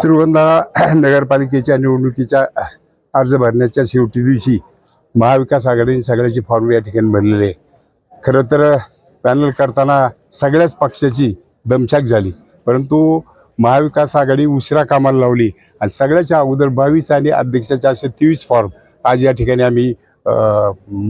श्रीगोंदा नगरपालिकेच्या निवडणुकीच्या अर्ज भरण्याच्या शेवटी दिवशी महाविकास आघाडीने सगळ्याचे फॉर्म या ठिकाणी भरलेले आहे. खरं तर पॅनल करताना सगळ्याच पक्षाची दमछाक झाली. परंतु महाविकास आघाडी उशिरा कामाला लावली आणि सगळ्याच्या अगोदर बावीस आणि अध्यक्षाचे असे तेवीस फॉर्म आज या ठिकाणी आम्ही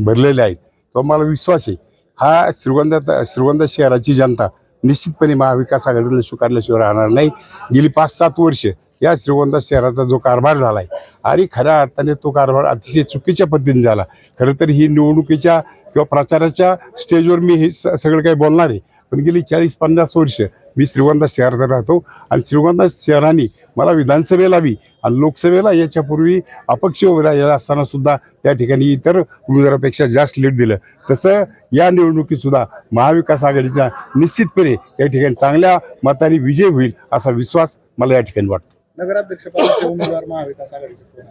भरलेले आहेत. तो मला विश्वास आहे. हा श्रीगोंदा श्रीगोंदा शहराची जनता निश्चितपणे महाविकास आघाडीला स्वीकारल्याशिवाय राहणार नाही. गेली पाच सात वर्ष या श्रीगोंदा शहराचा जो कारभार झाला आहे आणि खऱ्या अर्थाने तो कारभार अतिशय चुकीच्या पद्धतीने झाला. खरं तर ही निवडणुकीच्या किंवा प्रचाराच्या स्टेजवर मी हे स- सगळं काही बोलणार आहे. पण गेली चाळीस पन्नास वर्ष मी श्रीगोंदा शहरात राहतो. आणि श्रीगोंदा शहराने मला विधानसभेला बी आणि लोकसभेला याच्यापूर्वी अपक्ष उभे राहिलेला असताना सुद्धा त्या ठिकाणी इतर उमेदवारापेक्षा जास्त लीड दिलं. तसं या निवडणुकीत सुद्धा महाविकास आघाडीचा निश्चितपणे या ठिकाणी चांगल्या मताने विजय होईल असा विश्वास मला या ठिकाणी वाटतो. नगराध्यक्ष पदाचे उमेदवार महाविकास आघाडीचे?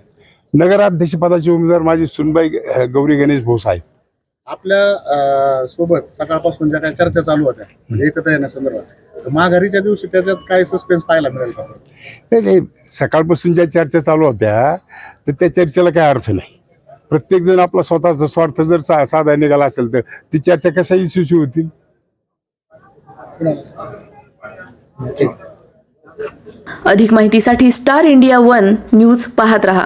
नगराध्यक्षपदाचे उमेदवार माझी सुनबाई गौरी गणेश भोस आहे आपल्यासोबत सकाळपासून ज्या काही चर्चा चालू होत्या म्हणजे एकत्र येण्यासंदर्भात माघारीच्या दिवशी त्याच्यात काय सस्पेन्स पाहायला मिळेल का? नाही नाही सकाळपासून ज्या चर्चा चालू होत्या तर त्या चर्चेला काय अर्थ नाही. प्रत्येकजण आपला स्वतःचा स्वार्थ जर सा साधा निघाला असेल तर ती चर्चा कशा इश्यूशी होतील? अधिक माहितीसाठी स्टार इंडिया वन न्यूज पाहत रहा.